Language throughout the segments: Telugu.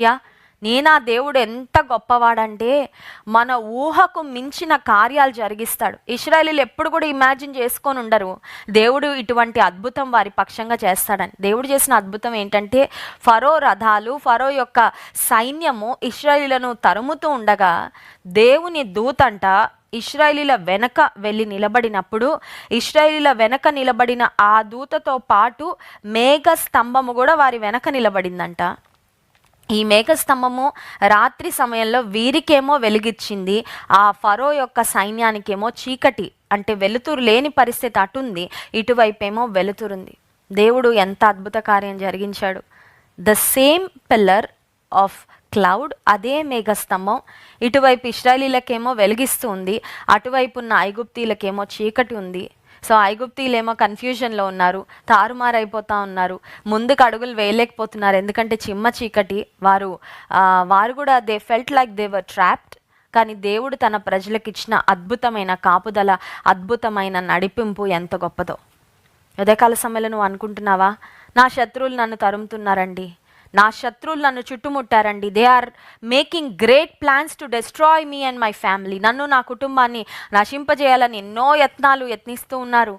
యా నేనా దేవుడు ఎంత గొప్పవాడంటే మన ఊహకు మించిన కార్యాలు జరిగిస్తాడు. ఇస్రాయలీలు ఎప్పుడు కూడా ఇమాజిన్ చేసుకొని ఉండరు. దేవుడు ఇటువంటి అద్భుతం వారి పక్షంగా చేస్తాడని. దేవుడు చేసిన అద్భుతం ఏంటంటే ఫరో రథాలు ఫరో యొక్క సైన్యము ఇస్రాయలీలను తరుముతూ ఉండగా దేవుని దూతంట ఇస్రాయిలీల వెనక వెళ్ళి నిలబడినప్పుడు ఇస్రాయేలీల వెనక నిలబడిన ఆ దూతతో పాటు మేఘ స్తంభము కూడా వారి వెనక నిలబడిందంట. ఈ మేఘస్తంభము రాత్రి సమయంలో వీరికేమో వెలిగిచ్చింది. ఆ ఫరో యొక్క సైన్యానికేమో చీకటి అంటే వెలుతురు లేని పరిస్థితి అటుంది. ఇటువైపేమో వెలుతురుంది. దేవుడు ఎంత అద్భుత కార్యం జరిగించాడు. The same pillar of cloud అదే మేఘస్తంభం ఇటువైపు ఇస్రాయలీలకేమో వెలిగిస్తూ ఉంది. అటువైపు ఉన్న ఐగుప్తీలకేమో చీకటి ఉంది. సో ఐగుప్తీలేమో కన్ఫ్యూజన్లో ఉన్నారు తారుమారైపోతా ఉన్నారు ముందుకు అడుగులు వేయలేకపోతున్నారు. ఎందుకంటే చిమ్మ చీకటి వారు వారు కూడా they felt like they were trapped కానీ దేవుడు తన ప్రజలకు ఇచ్చిన అద్భుతమైన కాపుదల అద్భుతమైన నడిపింపు ఎంత గొప్పదో. ఉదయకాల సమయంలో నువ్వు అనుకుంటున్నావా? నా శత్రువులు నన్ను తరుముతున్నారండి. నా శత్రువులు నన్ను చుట్టుముట్టారండి. They are making great plans to destroy me and my family నన్ను నా కుటుంబాన్ని నశింపజేయాలని ఎన్నో యత్నాలు యత్నిస్తూ ఉన్నారు.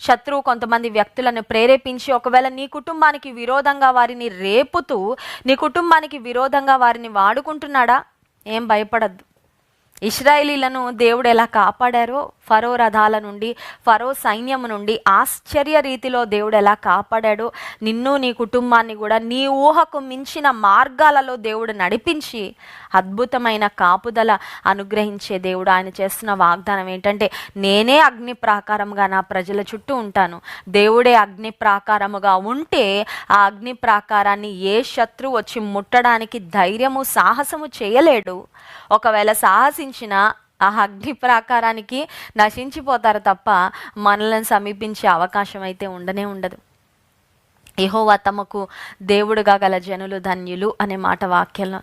శత్రువు కొంతమంది వ్యక్తులను ప్రేరేపించి ఒకవేళ నీ కుటుంబానికి విరోధంగా వారిని రేపుతూ నీ కుటుంబానికి విరోధంగా వారిని వాడుకుంటున్నాడా? ఏం భయపడద్దు. ఇస్రాయేలీలను దేవుడు ఎలా కాపాడారో ఫరో రథాల నుండి ఫరో సైన్యము నుండి ఆశ్చర్య రీతిలో దేవుడు ఎలా కాపాడాడు. నిన్ను నీ కుటుంబాన్ని కూడా నీ ఊహకు మించిన మార్గాలలో దేవుడు నడిపించి అద్భుతమైన కాపుదల అనుగ్రహించే దేవుడు. ఆయన చేస్తున్న వాగ్దానం ఏంటంటే నేనే అగ్ని ప్రాకారముగా నా ప్రజల చుట్టూ ఉంటాను. దేవుడే అగ్ని ప్రాకారముగా ఉంటే ఆ అగ్ని ప్రాకారాన్ని ఏ శత్రువు వచ్చి ముట్టడానికి ధైర్యము సాహసము చేయలేడు. ఒకవేళ సాహసించిన ఆ అగ్ని ప్రాకారానికి నశించిపోతారు తప్ప మనల్ని సమీపించే అవకాశం అయితే ఉండనే ఉండదు. యహోవా తమకు దేవుడుగా గల జనులు ధన్యులు అనే మాట వాక్యంలో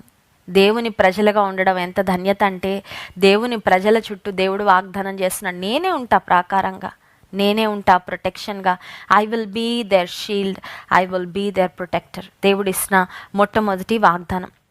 దేవుని ప్రజలుగా ఉండడం ఎంత ధన్యత అంటే దేవుని ప్రజల చుట్టూ దేవుడు వాగ్దానం చేస్తున్నాడు నేనే ఉంటా ప్రాకారంగా నేనే ఉంటా ప్రొటెక్షన్గా I will be there shield I will be there protector. దేవుడు ఇచ్చిన మొట్టమొదటి వాగ్దానం.